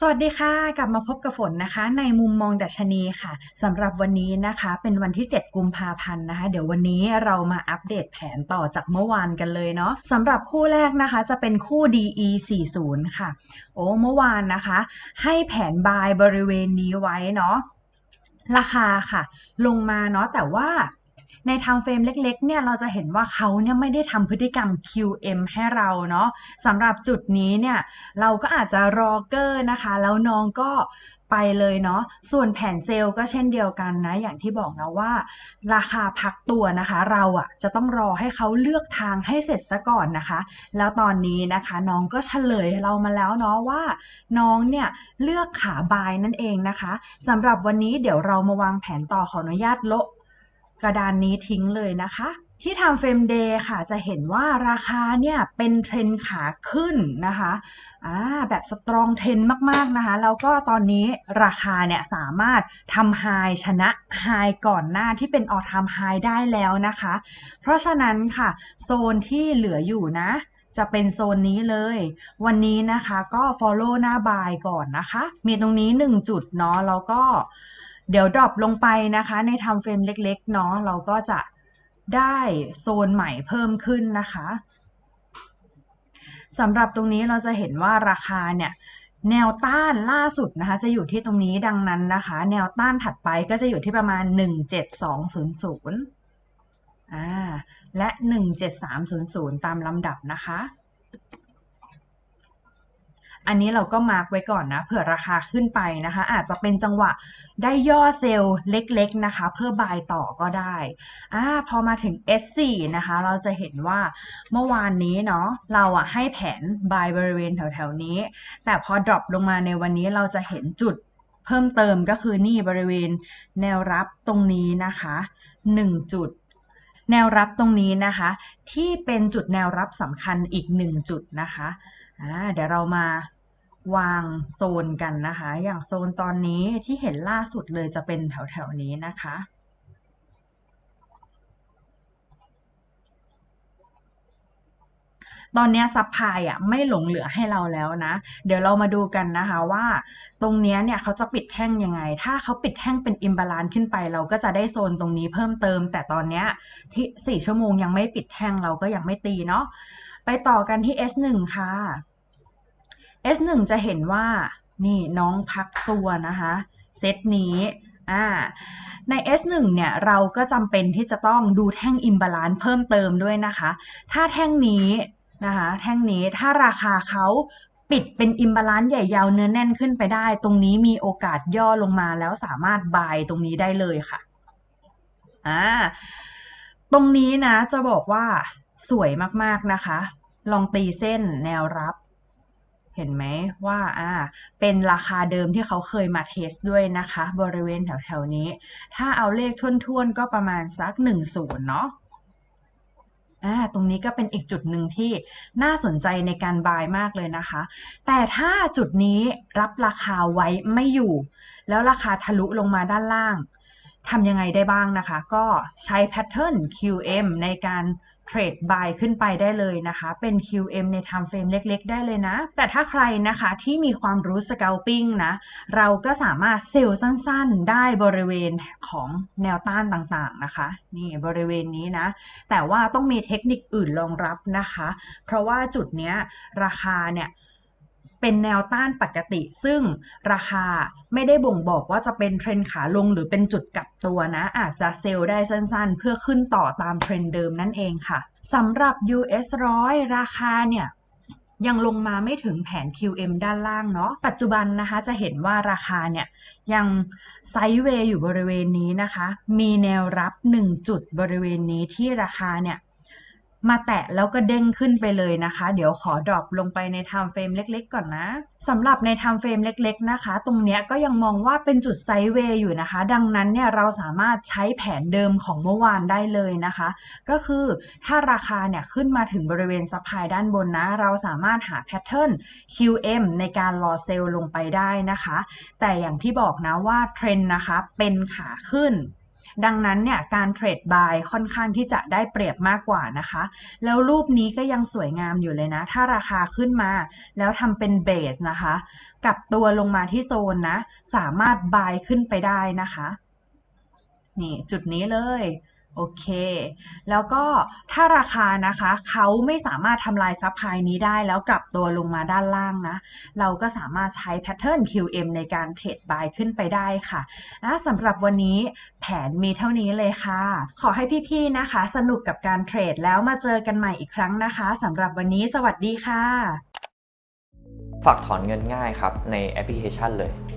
สวัสดีค่ะ กลับมาพบกับฝนนะคะ ในมุมมองดัชนีค่ะสำหรับวันนี้นะคะ เป็นวันที่ 7 กุมภาพันธ์นะคะ เดี๋ยววันนี้เรามาอัปเดตแผนต่อจากเมื่อวานกันเลยเนาะสำหรับคู่แรกนะคะ จะเป็นคู่ DE 40ค่ะ โอ้เมื่อวานนะคะ ให้แผนบายบริเวณนี้ไว้เนาะราคาค่ะ ลงมาเนาะแต่ว่า ในไทม์เฟรมเล็กๆเนี่ยเราจะเห็นว่าเขาเนี่ยไม่ได้ทำพฤติกรรม QM ให้เราเนาะสำหรับจุดนี้เนี่ยเราก็อาจจะรอเกอร์นะคะ แล้วน้องก็ไปเลยเนาะส่วนแผนเซลล์ก็เช่นเดียวกันนะ อย่างที่บอกนะว่า ราคาพักตัวนะคะ เราอะจะต้องรอให้เขาเลือกทางให้เสร็จซะก่อนนะคะ แล้วตอนนี้นะคะน้องก็เฉลยเรามาแล้วเนาะว่า น้องเนี่ยเลือกขาบายนั่นเองนะคะสำหรับวันนี้เดี๋ยวเรามาวางแผนต่อขออนุญาตโละ กระดานนี้ทิ้งเลยนะคะ ที่ทำเฟรมเดย์ค่ะจะเห็นว่าราคาเนี่ยเป็นเทรนขาขึ้นนะคะอ่าแบบสตรองเทรนมากๆนะคะแล้วก็ตอนนี้ราคาเนี่ยสามารถทำไฮชนะไฮก่อนหน้าที่เป็นออทามไฮได้แล้วนะคะ เพราะฉะนั้นค่ะ โซนที่เหลืออยู่นะจะเป็นโซนนี้เลย วันนี้นะคะก็ follow หน้าบายก่อนนะคะ มีตรงนี้ 1 จุดเนาะแล้วก็ เดี๋ยวดรอปลงไปนะคะ ในทำเฟรมเล็กๆเนาะเราก็จะได้โซนใหม่เพิ่มขึ้นนะคะสำหรับตรงนี้เราจะเห็นว่าราคาเนี่ยแนวต้านล่าสุดนะคะจะอยู่ที่ตรงนี้ดังนั้นนะคะ แนวต้านถัดไปก็จะอยู่ที่ประมาณ 17200อ่าและ 17300 ตามลำดับนะคะ อันนี้เราก็มาร์กไว้ก่อนนะ เผื่อราคาขึ้นไปนะคะ อาจจะเป็นจังหวะได้ย่อเซลล์เล็กๆนะคะ เพื่อบายต่อก็ได้อ่าพอมาถึง S4 นะคะ เราจะเห็นว่าเมื่อวานนี้เนาะเราอะให้แผนบายบริเวณแถวๆนี้ แต่พอดรอปลงมาในวันนี้เราจะเห็นจุดเพิ่มเติมก็คือนี่บริเวณแนวรับตรงนี้นะคะ 1 จุดแนวรับตรงนี้นะคะ ที่เป็นจุดแนวรับสำคัญอีก 1 จุดนะคะเดี๋ยวเรามา วางโซนกันนะคะ อย่างโซนตอนนี้ที่เห็นล่าสุดเลยจะเป็นแถวๆนี้นะคะ ตอนนี้ซับพลายอะไม่หลงเหลือให้เราแล้วนะ เดี๋ยวเรามาดูกันนะคะว่า ตรงนี้เนี่ยเขาจะปิดแท่งยังไง ถ้าเขาปิดแท่งเป็นอิมบาลานซ์ขึ้นไป เราก็จะได้โซนตรงนี้เพิ่มเติม แต่ตอนนี้ที่4ชั่วโมงยังไม่ปิดแท่งเราก็ยังไม่ตีเนาะไปต่อกันที่ S1 ค่ะ S1 จะเห็นว่านี่น้องพักตัวนะคะเซตนี้อ่าใน S1 เนี่ยเราก็จำเป็นที่จะต้องดูแท่งอิมบาลานซ์เพิ่มเติมด้วยนะคะ ถ้าแท่งนี้นะคะแท่งนี้ถ้าราคาเขาปิดเป็นอิมบาลานซ์ใหญ่ยาวเนื้อแน่นขึ้นไปได้ ตรงนี้มีโอกาสย่อลงมาแล้วสามารถบายตรงนี้ได้เลยค่ะอ่าตรงนี้นะจะบอกว่าสวยมากๆนะคะ ลองตีเส้นแนวรับ เห็นไหมว่าอ่าเป็นราคาเดิมที่เขาเคยมาเทสด้วยนะคะ บริเวณแถวๆนี้ ถ้าเอาเลขทุ่นๆ ก็ประมาณสัก 1 0 เนาะอ่าตรงนี้ก็เป็นอีกจุดหนึ่งที่น่าสนใจในการบายมากเลยนะคะ แต่ถ้าจุดนี้รับราคาไว้ไม่อยู่ แล้วราคาทะลุลงมาด้านล่างทำยังไงได้บ้างนะคะ ก็ใช้แพทเทิร์น QM ในการ เทรดบายขึ้นไปได้เลยนะคะ เป็น QM ใน time frame เล็ก ๆ ได้เลยนะ แต่ถ้าใครนะคะที่มีความรู้ scalping นะ เราก็สามารถเซลล์สั้นๆ ได้บริเวณของแนวต้านต่างๆนะคะ นี่บริเวณนี้นะ แต่ว่าต้องมีเทคนิคอื่นรองรับนะคะ เพราะว่าจุดเนี้ยราคาเนี่ย เป็นแนวต้านปกติ ซึ่งราคาไม่ได้บ่งบอกว่าจะเป็นเทรนขาลงหรือเป็นจุดกลับตัวนะ อาจจะเซลล์ได้สั้นๆ เพื่อขึ้นต่อตามเทรนเดิมนั่นเองค่ะสำหรับ US 100ราคาเนี่ยยังลงมาไม่ถึงแผน QM ด้านล่างเนาะ ปัจจุบันนะคะจะเห็นว่าราคาเนี่ยยังไซด์เวย์อยู่บริเวณนี้นะคะ มีแนวรับ 1 จุดบริเวณนี้ที่ราคาเนี่ย มาแตะแล้วก็เด้งขึ้นไปเลยนะคะ เดี๋ยวขอดรอปลงไปใน time frame เล็ก ๆ ก่อนนะสำหรับใน time frame เล็ก ๆ นะคะ ตรงเนี้ยก็ยังมองว่าเป็นจุดไซด์เวย์อยู่นะคะ ดังนั้นเนี่ยเราสามารถใช้แผนเดิมของเมื่อวานได้เลยนะคะ ก็คือถ้าราคาเนี่ยขึ้นมาถึงบริเวณซัพพลายด้านบนนะ เราสามารถหาแพทเทิร์น QM ในการรอเซลล์ลงไปได้นะคะ แต่อย่างที่บอกนะว่าเทรนนะคะเป็นขาขึ้น ดังนั้นเนี่ยการเทรดบายค่อนข้างที่จะได้เปรียบมากกว่านะคะ แล้วรูปนี้ก็ยังสวยงามอยู่เลยนะ ถ้าราคาขึ้นมา แล้วทำเป็นเบสนะคะ กลับตัวลงมาที่โซนนะ สามารถบายขึ้นไปได้นะคะ นี่จุดนี้เลย โอเค แล้วก็ถ้าราคานะคะเขาไม่สามารถทำลายซับไพลายนี้ได้แล้วกลับตัวลงมาด้านล่างนะ เราก็สามารถใช้แพทเทิร์น QM ในการเทรดบายขึ้นไปได้ค่ะอะสำหรับวันนี้แผนมีเท่านี้เลยค่ะ ขอให้พี่ๆนะคะ สนุกกับการเทรดแล้วมาเจอกันใหม่อีกครั้งนะคะสำหรับวันนี้สวัสดีค่ะ ฝากถอนเงินง่ายครับในแอปพลิเคชันเลย